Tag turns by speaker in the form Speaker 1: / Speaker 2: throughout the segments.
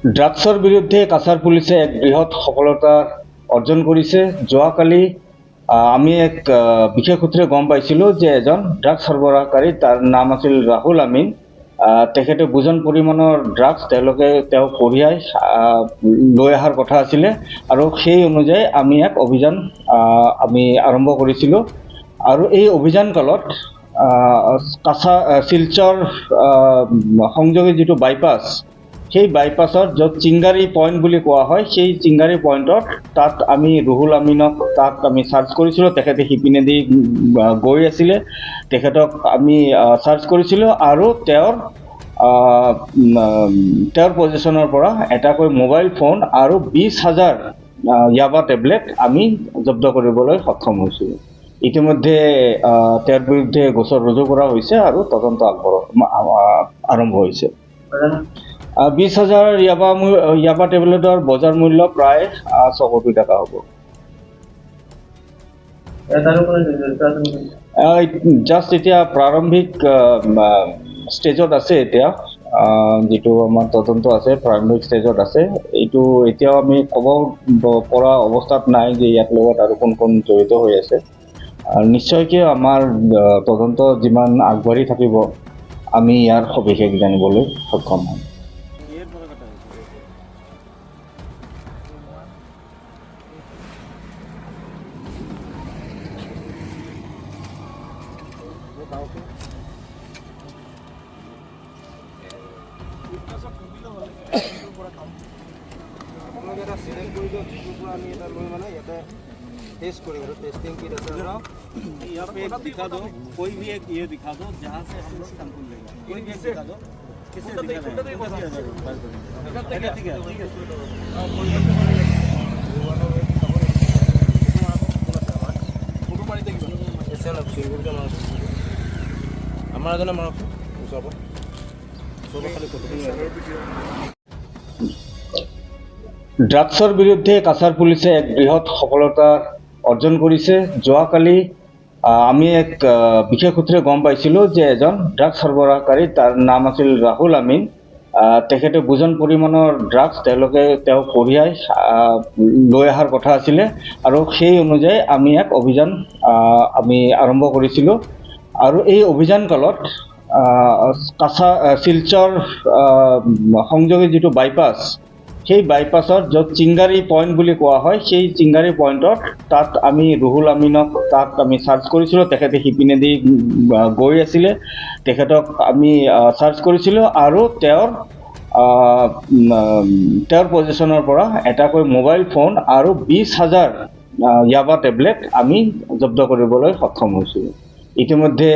Speaker 1: ড্ৰাগছৰ বিৰুদ্ধে কাছাৰ পুলিচে এক বৃহৎ সফলতা অৰ্জন কৰিছে। যোৱাকালি আমি এক বিশেষ সূত্ৰে গম পাইছিলোঁ যে এজন ড্ৰাগছ সৰবৰাহকাৰী তাৰ নাম আছিল ৰাহুল আমিন। তেখেতে বুজন পৰিমাণৰ ড্ৰাগছ তেওঁলোকে তেওঁ কঢ়িয়াই লৈ অহাৰ কথা আছিলে আৰু সেই অনুযায়ী আমি এক অভিযান আমি আৰম্ভ কৰিছিলোঁ। আৰু এই অভিযান কালত আহ, কাছা শিলচৰ সংযোগী যিটো বাইপাছ সেই বাইপাছত য'ত চিংগাৰী পইণ্ট বুলি কোৱা হয়, সেই চিংগাৰী পইণ্টত তাত আমি ৰুহুল আমিনক তাত আমি চাৰ্চ কৰিছিলোঁ, তেখেতে সিপিনেদি গৈ আছিলে। তেখেতক আমি চাৰ্চ কৰিছিলোঁ আৰু তেওঁৰ তেওঁৰ পজিশ্যনৰ পৰা এটাকৈ মোবাইল ফোন আৰু বিছ হাজাৰ য়াবা টেবলেট আমি জব্দ কৰিবলৈ সক্ষম হৈছোঁ ইতিমধ্যে তেওঁৰ বিৰুদ্ধে গোচৰ ৰুজু কৰা হৈছে আৰু তদন্ত আগবঢ় আৰম্ভ হৈছে। বিছ হাজাৰ য়াবা মূ- য়াবা টেবলেটৰ বজাৰ মূল্য প্ৰায় ছয় কোটি টকা হ'ব? জাষ্ট এতিয়া প্ৰাৰম্ভিক ষ্টেজত আছে এতিয়া। যিটো আমাৰ তদন্ত আছে প্ৰাৰম্ভিক ষ্টেজত আছে। এইটো এতিয়াও আমি ক'ব পৰা অৱস্থাত নাই যে ইয়াৰ লগত আৰু কোন কোন জড়িত হৈ আছে। নিশ্চয়কৈ আমাৰ তদন্ত যিমান আগবাঢ়ি থাকিব আমি ইয়াৰ সবিশেষ জানিবলৈ সক্ষম হ'ম।
Speaker 2: আপোনালোকে এটা চিলেক্ট কৰি দিয়ক যিটোৰ পৰা আমি এটা লৈ মানে ইয়াতে টেষ্ট কৰিম আৰু টেষ্টিং কিট আছে
Speaker 3: यहाँ पे एक दिखा दो कोई भी एक ये दिखा दो जहाँ से हम लोग सैंपल लेगा कोई भी एक दिखा दो किसे दिखा दो ठीक है ठीक है ठीक है
Speaker 2: এছে অলপ চিৰিগুলকৈ মাৰক আমাৰ এজনে মাৰক। ওচৰৰ পৰা। ওচৰৰ পৰা খালি
Speaker 1: ড্ৰাগছৰ বিৰুদ্ধে কাছাৰ পুলিচে এক বৃহৎ সফলতা অৰ্জন কৰিছে। যোৱাকালি আমি এক বিশেষ সূত্ৰে গম পাইছিলোঁ যে এজন ড্ৰাগছ সৰবৰাহকাৰী, তাৰ নাম আছিল ৰাহুল আমিন। তেখেতে বুজন পৰিমাণৰ ড্ৰাগছ তেওঁলোকে তেওঁ কঢ়িয়াই লৈ অহাৰ কথা আছিলে। আৰু সেই অনুযায়ী আমি এক অভিযান আমি আৰম্ভ কৰিছিলোঁ। আৰু এই অভিযান কালত আহ, কাছা শিলচৰ সংযোগী যিটো বাইপাছ সেই বাইপাছত য'ত চিংগাৰী পইণ্ট বুলি কোৱা হয় সেই চিংগাৰী পইণ্টত তাত আমি ৰুহুল আমিনক তাত আমি চাৰ্চ কৰিছিলোঁ। তেখেতে সিপিনেদি গৈ আছিলে। তেখেতক আমি চাৰ্চ কৰিছিলোঁ আৰু তেওঁৰ তেওঁৰ পজিশ্যনৰ পৰা এটাকৈ মোবাইল ফোন আৰু বিছ হাজাৰ য়াবা টেবলেট আমি জব্দ কৰিবলৈ সক্ষম হৈছোঁ ইতিমধ্যে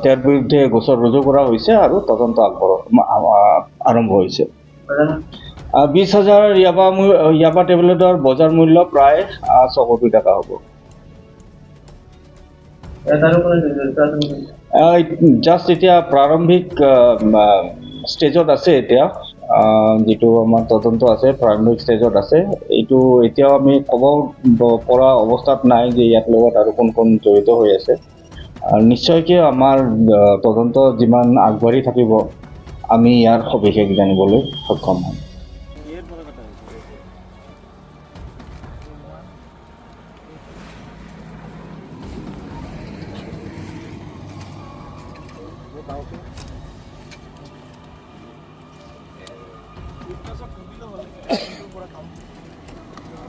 Speaker 1: তেওঁৰ বিৰুদ্ধে গোচৰ ৰুজু কৰা হৈছে আৰু তদন্ত আগবঢ় আৰম্ভ হৈছে। বিছ হাজাৰ য়াবা মূ- টেবলেটৰ বজাৰ মূল্য প্ৰায় ছয় কোটি টকা হ'ব? জাষ্ট এতিয়া প্ৰাৰম্ভিক ষ্টেজত আছে এতিয়া যিটো আমাৰ তদন্ত আছে, প্ৰাৰম্ভিক ষ্টেজত আছে। এইটো এতিয়াও আমি ক'ব পৰা অৱস্থাত নাই যে ইয়াৰ লগত আৰু কোন কোন জড়িত হৈ আছে। নিশ্চয়কৈ আমাৰ তদন্ত যিমান আগবাঢ়ি থাকিব, আমি ইয়াৰ সবিশেষ জানিবলৈ সক্ষম হ'ম।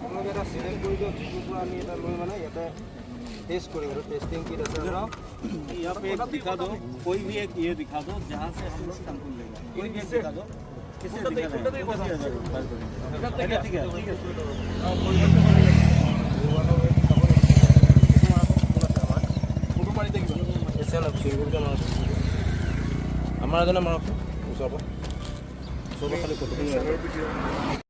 Speaker 2: আপোনালোকে এটা কৰি দিয়ক যিটোৰ পৰা আমি এটা লৈ মানে ইয়াতে টেষ্ট কৰিম আৰু টেষ্টিং কিট আছে
Speaker 3: यहाँ पे एक दिखा दो कोई भी एक ये दिखा दो जहाँ से हम लोग सैंपल लेगा कोई भी एक दिखा दो किसे दिखा दो ठीक है ठीक है ठीक है
Speaker 2: এছে অলপ চিৰিগুলকৈ মাৰক আমাৰ এজনে মাৰক ওচৰৰ পৰা ওচৰৰ পৰা খালি ফটোটো